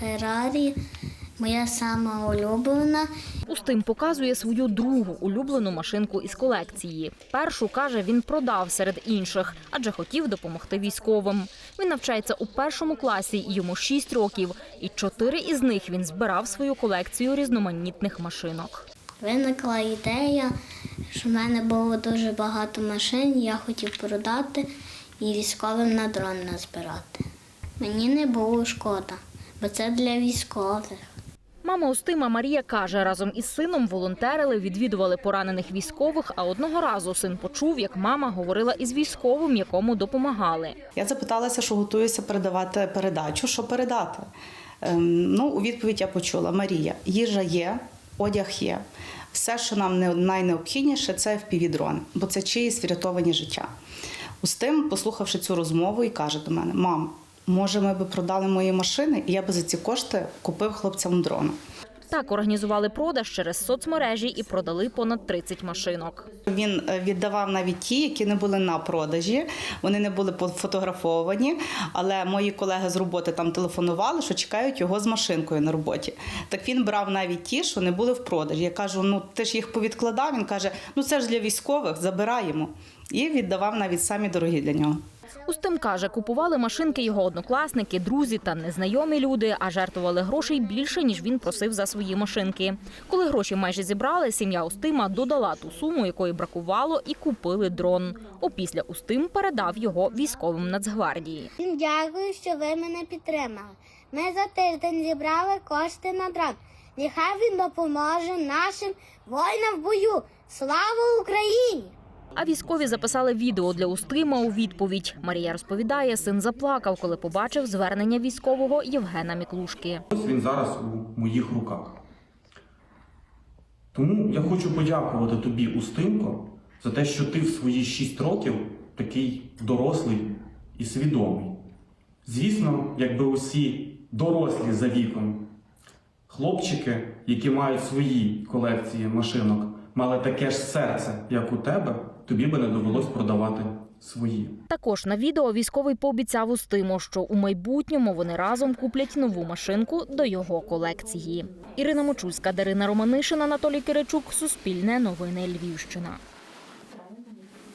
Феррарі, моя сама улюблена. Устим показує свою другу улюблену машинку із колекції. Першу каже, він продав серед інших, адже хотів допомогти військовим. Він навчається у першому класі, йому 6 років, і чотири із них він збирав свою колекцію різноманітних машинок. Виникла ідея, що в мене було дуже багато машин, я хотів продати і військовим на дрон назбирати. Мені не було шкода, бо це для військових. Мама Устима Марія каже, разом із сином волонтерили, відвідували поранених військових. А одного разу син почув, як мама говорила із військовим, якому допомагали. Я запиталася, що готуюся передавати передачу. Що передати? Ем, ну, у відповідь я почула: Марія, їжа є, одяг є. Все, що нам не- найнеобхідніше, це впівдрон, бо це чиїсь врятовані життя. Устим, послухавши цю розмову, і каже до мене: Мам, може, ми би продали мої машини, і я би за ці кошти купив хлопцям дрона. Так організували продаж через соцмережі і продали понад 30 машинок. Він е, віддавав навіть ті, які не були на продажі, вони не були пофотографовані. Але мої колеги з роботи там телефонували, що чекають його з машинкою на роботі. Так він брав навіть ті, що не були в продажі. Я кажу: ну ти ж їх повідкладав. Він каже: ну це ж для військових, забираємо. І віддавав навіть самі дорогі для нього. Устим каже, купували машинки його однокласники, друзі та незнайомі люди, а жертвували грошей більше, ніж він просив за свої машинки. Коли гроші майже зібрали, сім'я Устима додала ту суму, якої бракувало, і купили дрон. Опісля Устим передав його військовим Нацгвардії. Дякую, що ви мене підтримали. Ми за тиждень зібрали кошти на дрон. Нехай він допоможе нашим воїнам в бою. Слава Україні! А військові записали відео для Устима у відповідь. Марія розповідає, син заплакав, коли побачив звернення військового Євгена Міклушки. Ось він зараз у моїх руках. Тому я хочу подякувати тобі, Устинко, за те, що ти в свої 6 років такий дорослий і свідомий. Звісно, якби усі дорослі за віком хлопчики, які мають свої колекції машинок, мали таке ж серце, як у тебе, тобі би не довелось продавати свої. Також на відео військовий пообіцяв Устиму, що у майбутньому вони разом куплять нову машинку до його колекції. Ірина Мочульська, Дарина Романишин, Анатолій Киричук, Суспільне новини Львівщина.